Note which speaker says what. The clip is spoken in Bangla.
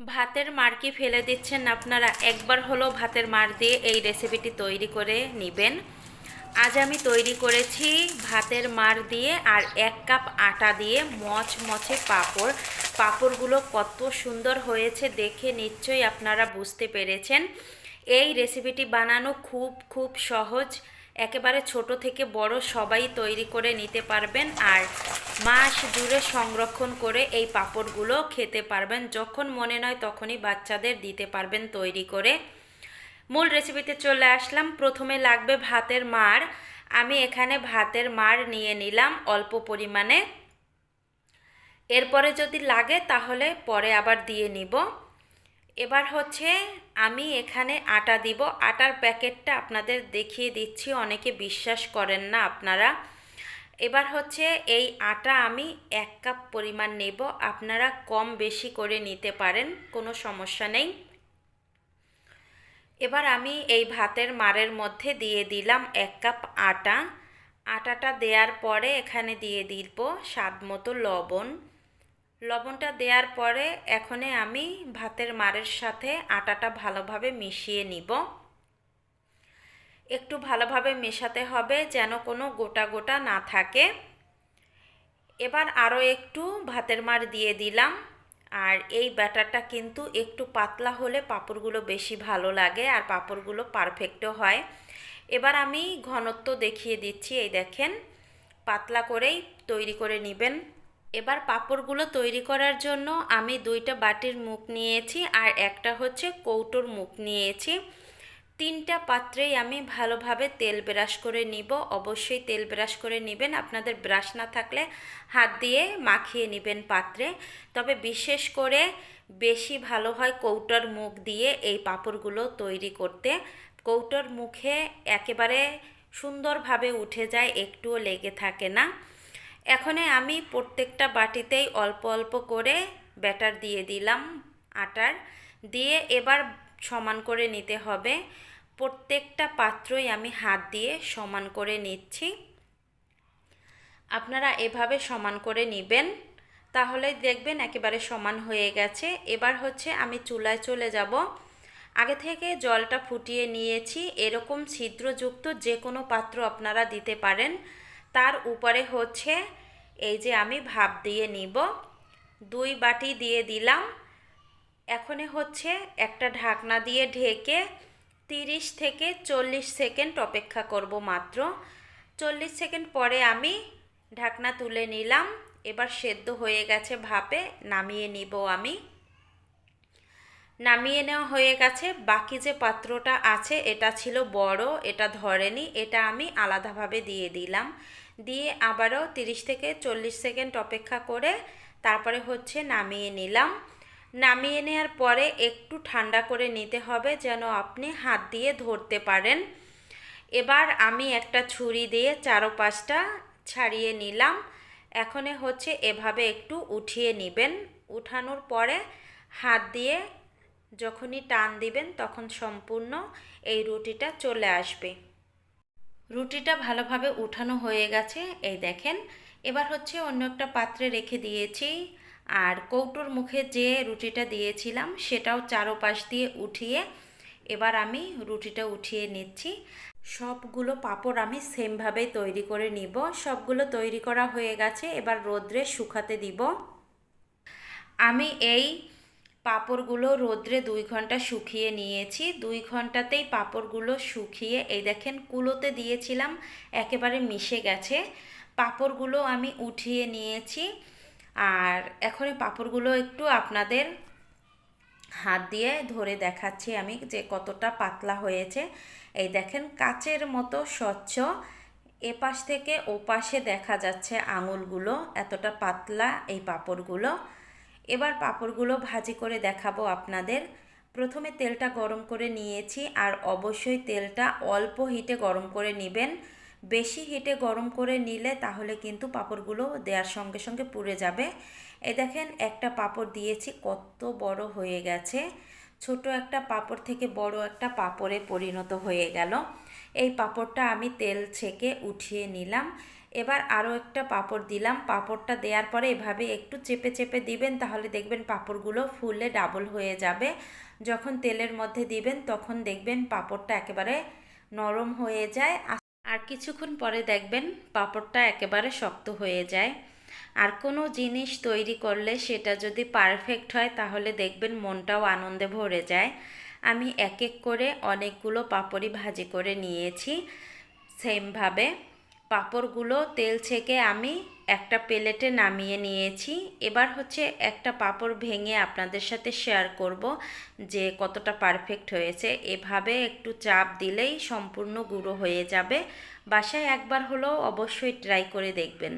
Speaker 1: ভাতের মার কি ফেলে দিচ্ছেন আপনারা। একবার হলো ভাতের মার দিয়ে এই রেসিপিটি তৈরি করে নেবেন। আজ আমি তৈরি করেছি ভাতের মার দিয়ে আর এক কাপ আটা দিয়ে মচমচে পাঁপড়। পাঁপড়গুলো কত সুন্দর হয়েছে দেখে নিশ্চয়ই আপনারা বুঝতে পেরেছেন। এই রেসিপিটি বানানো খুব খুব সহজ। একেবারে ছোট থেকে বড় সবাই তৈরি করে নিতে পারবেন। আর মাস জুড়ে সংরক্ষণ করে এই পাঁপড়গুলো খেতে পারবেন। যখন মনে নয় তখনই বাচ্চাদের দিতে পারবেন তৈরি করে। মূল রেসিপিতে চলে আসলাম। প্রথমে লাগবে ভাতের মার আমি এখানে ভাতের মার নিয়ে নিলাম অল্প পরিমাণে। এরপরে যদি লাগে তাহলে পরে আবার দিয়ে নিব। এবার হচ্ছে আমি এখানে আটা দিব। আটার প্যাকেটটা আপনাদের দেখিয়ে দিচ্ছি। অনেকে বিশ্বাস করেন না আপনারা। এবার হচ্ছে এই আটা আমি এক কাপ পরিমাণ নেব। আপনারা কম বেশি করে নিতে পারেন, কোনো সমস্যা নেই। এবার আমি এই ভাতের মারের মধ্যে দিয়ে দিলাম এক কাপ আটা। আটাটা দেওয়ার পরে এখানে দিয়ে দিব স্বাদ মতো লবণ। লবণটা দেওয়ার পরে এখনে আমি ভাতের মারের সাথে আটাটা ভালোভাবে মিশিয়ে নিব। একটু ভালোভাবে মেশাতে হবে যেন কোনো গোটা গোটা না থাকে। এবার আরও একটু ভাতের মার দিয়ে দিলাম। আর এই ব্যাটারটা কিন্তু একটু পাতলা হলে পাঁপড়গুলো বেশি ভালো লাগে আর পাঁপড়গুলো পারফেক্টও হয়। এবার আমি ঘনত্ব দেখিয়ে দিচ্ছি, এই দেখেন। পাতলা করেই তৈরি করে নেবেন। এবার পাঁপড়গুলো তৈরি করার জন্য আমি দুইটা বাটির মুখ নিয়েছি আর একটা হচ্ছে কৌটোর মুখ নিয়েছি। তিনটা পাত্রেই আমি ভালোভাবে তেল ব্রাশ করে নিব। অবশ্যই তেল ব্রাশ করে নেবেন। আপনাদের ব্রাশ না থাকলে হাত দিয়ে মাখিয়ে নেবেন পাত্রে। তবে বিশেষ করে বেশি ভালো হয় কৌটার মুখ দিয়ে এই পাঁপড়গুলো তৈরি করতে। কৌটার মুখে একেবারে সুন্দরভাবে উঠে যায়, একটুও লেগে থাকে না। এখানে আমি প্রত্যেকটা বাটিতেই অল্প অল্প করে ব্যাটার দিয়ে দিলাম আটার। দিয়ে এবার সমান করে নিতে হবে। প্রত্যেকটা পাত্রই আমি হাত দিয়ে সমান করে নিচ্ছি। আপনারা এভাবে সমান করে নেবেন। তাহলে দেখবেন একেবারে সমান হয়ে গেছে। এবার হচ্ছে আমি চুলায় চলে যাব। আগে থেকে জলটা ফুটিয়ে নিয়েছি। এরকম ছিদ্রযুক্ত যে কোনো পাত্র আপনারা দিতে পারেন। তার উপরে হচ্ছে এই যে আমি ভাপ দিয়ে নিব। দুই বাটি দিয়ে দিলাম। এখনে হচ্ছে একটা ঢাকনা দিয়ে ঢেকে তিরিশ থেকে চল্লিশ সেকেন্ড অপেক্ষা করব মাত্র। চল্লিশ সেকেন্ড পরে আমি ঢাকনা তুলে নিলাম, এবার সেদ্ধ হয়ে গেছে ভাপে, নামিয়ে নিব আমি। নামিয়ে নেওয়া হয়ে গেছে, বাকি যে পাত্রটা আছে এটা ছিল বড়, এটা ধরেনি, এটা আমি আলাদাভাবে দিয়ে দিলাম। দিয়ে আবারও তিরিশ থেকে চল্লিশ সেকেন্ড অপেক্ষা করে তারপরে হচ্ছে নামিয়ে নিলাম। নামিয়ে নেওয়ার পরে একটু ঠান্ডা করে নিতে হবে যেন আপনি হাত দিয়ে ধরতে পারেন। এবার আমি একটা ছুরি দিয়ে চারো পাঁচটা ছাড়িয়ে নিলাম। এখনে হচ্ছে এভাবে একটু উঠিয়ে নেবেন। উঠানোর পরে হাত দিয়ে যখনই টান দিবেন তখন সম্পূর্ণ এই রুটিটা চলে আসবে। রুটিটা ভালোভাবে উঠানো হয়ে গেছে, এই দেখেন। এবার হচ্ছে অন্য একটা পাত্রে রেখে দিয়েছি। আর কৌটোর মুখে যে রুটিটা দিয়েছিলাম সেটাও চারোপাশ দিয়ে উঠিয়ে এবার আমি রুটিটা উঠিয়ে নিচ্ছি। সবগুলো পাপড় আমি সেমভাবেই তৈরি করে নিব। সবগুলো তৈরি করা হয়ে গেছে, এবার রোদ্রে শুকাতে দিব। আমি এই পাপড়গুলো রোদ্রে দুই ঘণ্টা শুকিয়ে নিয়েছি। দুই ঘন্টাতেই পাপড়গুলো শুকিয়ে, এই দেখেন কুলোতে দিয়েছিলাম, একেবারে মিশে গেছে। পাঁপড়গুলো আমি উঠিয়ে নিয়েছি। আর এখন এই পাঁপড়গুলো একটু আপনাদের হাত দিয়ে ধরে দেখাচ্ছি আমি যে কতটা পাতলা হয়েছে। এই দেখেন, কাচের মতো স্বচ্ছ। এপাশ থেকে ওপাশে দেখা যাচ্ছে আঙুলগুলো এতটা পাতলা এই পাঁপড়গুলো। এবার পাঁপড়গুলো ভাজি করে দেখাবো আপনাদের। প্রথমে তেলটা গরম করে নিয়েছি আর অবশ্যই তেলটা অল্প হিটে গরম করে নেবেন। বেশি হিটে গরম করে নিলে তাহলে কিন্তু পাঁপড়গুলো দেওয়ার সঙ্গে সঙ্গে পুড়ে যাবে। এ দেখেন, একটা পাঁপড় দিয়েছি, কত বড় হয়ে গেছে। ছোট একটা পাঁপড় থেকে বড় একটা পাঁপড়ে পরিণত হয়ে গেল। এই পাঁপড়টা আমি তেল ছেঁকে উঠিয়ে নিলাম। এবার আরও একটা পাঁপড় দিলাম। পাঁপড়টা দেওয়ার পরে এভাবে একটু চেপে চেপে দিবেন, তাহলে দেখবেন পাঁপড়গুলো ফুলে ডাবল হয়ে যাবে। যখন তেলের মধ্যে দিবেন, তখন দেখবেন পাঁপড়টা একেবারে নরম হয়ে যায়। আর কিছুক্ষণ পরে দেখবেন পাঁপড়টা একেবারে শক্ত হয়ে যায়। আর কোনো জিনিস তৈরি করলে সেটা যদি পারফেক্ট হয়, তাহলে দেখবেন মনটাও আনন্দে ভরে যায়। আমি এক এক করে অনেকগুলো পাপড়ি ভাজি করে নিয়েছি। সেমভাবে পাপড়গুলো তেল ছেঁকে আমি একটা প্লেটে নামিয়ে নিয়েছি। এবার হচ্ছে একটা পাপড় ভেঙে আপনাদের সাথে শেয়ার করব যে কতটা পারফেক্ট হয়েছে। এভাবে একটু চাপ দিলেই সম্পূর্ণ গুঁড়ো হয়ে যাবে। বাসায় একবার হলেও অবশ্যই ট্রাই করে দেখবেন।